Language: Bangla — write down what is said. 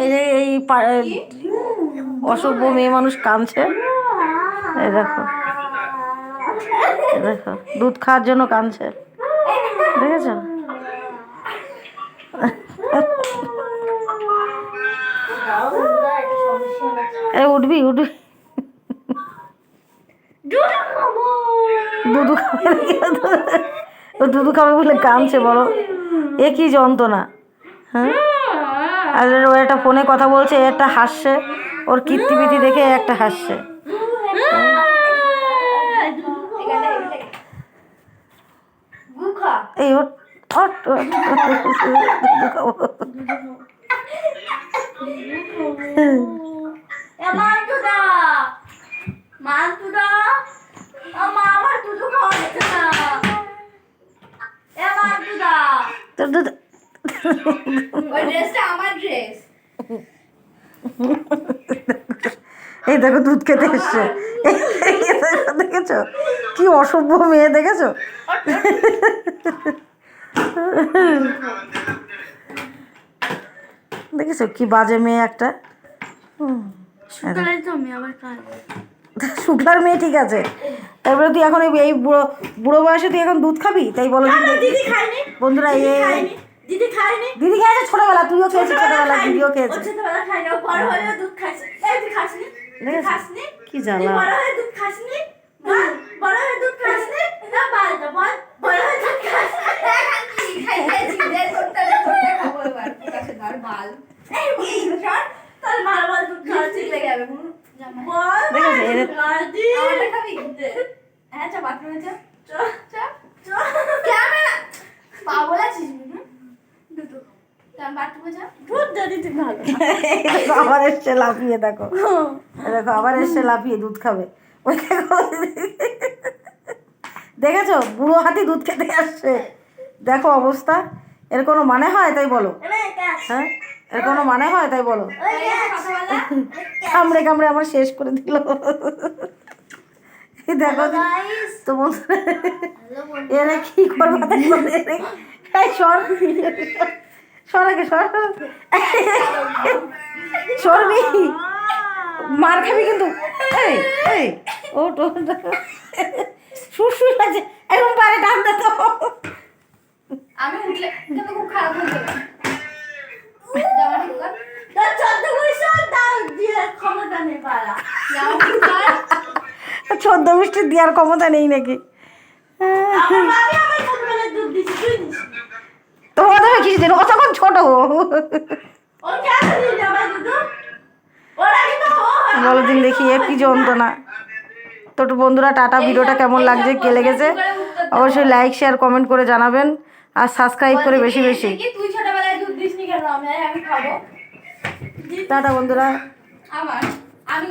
এই যে এই পা- অসভ্য মেয়ে মানুষ কাঁদছে। এই দেখো। দেখো। দুধ খাওয়ার জন্য কাঁদছে। দেখেছ? এই উঠবি উঠবি। দুধু খাবে। দুধু খাবে বলে কাঁদছে বড় এ কি যন্ত্রণা হ্যাঁ? আর ও একটা ফোনে কথা বলছে একটা হাসছে। ওর কীর্তিবিতি দেখে একটা হাসছে। এই ওর- দুধু ওই ড্রেসটা আমার ড্রেস এই দেখো দুধ খেতে এসছে। দেখেছ? কি অসভ্য মেয়ে দেখেছ? দেখেছ কি বাজে মেয়ে একটা? শুক্লার মেয়ে ঠিক আছে। তারপরে তুই এখন এই- এই বুড়ো বুড়ো বয়সে তুই এখন দুধ খাবি? তাই বলো বন্ধুরা এই দিদি খেয়েছে ছোটবেলা তুইও খেয়েছিস ছোটবেলা দিদিও খেয়েছে। ছোটবেলা খায়নি ও বড় হলেও দুধ খাইছে। এই তুই খাসনি তুই দেখেছ? খাসনি। কি জ্বালা। বড় হয়ে দুধ খাসনি? বড় হয়ে দুধ খাসনি? না বল না বল। বড় হয়ে দুধ খাসনি? খাই খাইছি রে তোরটা তোরটা খাব এবার ঠিক বাল এই সর তোর মার বল দুধ খাওয়া ঠিক লেগে বল দেখেছ, এদের- খাবি? হ্যাঁ চা বাথরুমে চ চ ক্যামেরা পাগল আছিস হুম দুটো চল বাথরুমে যা ভূত দাদি তুই ভালো এই দেখো আবার এসছে লাফিয়ে দেখো। দেখো আবার এসছে লাফিয়ে দুধ খাবে। ওই দেখেছ? বুড়ো হাতি দুধ খেতে আসছে। দেখো অবস্থা। এর কোনো মানে হয় তাই বলো। হ্যাঁ? এর কোনো মানে হয় তাই বলো। কামড়ে কামড়ে আমার শেষ করে দিল। দেখো তো বন্ধুরা। এরা কি করব? সর সর আগে সর। সরবি। মার খাবি কিন্তু। এই এই ও সুর সুর লাগছে। এরকম পারে টান দে তো। আমি উঠলে কিন্তু খুব খারাপ হয়ে যাবে। চোদ্দ মিষ্টি দেওয়ার ক্ষমতা নেই নাকি আমার বাবা আমার ছোটবেলায় দুধ দিছি তুই দিস তোমার তবে কিছু দিন ও তখন ছোট ও কেন দিলি আমার দুধ ওরা কিন্তু ও বলো দিন দেখি এ কি যন্ত্রণা? তো বন্ধুরা টাটা ভিডিওটা কেমন লাগছে কে লেগেছে? অবশ্যই লাইক শেয়ার কমেন্ট করে জানাবেন আর সাবস্ক্রাইব করে বেশি বেশি। টাটা বন্ধুরা। আমার আমি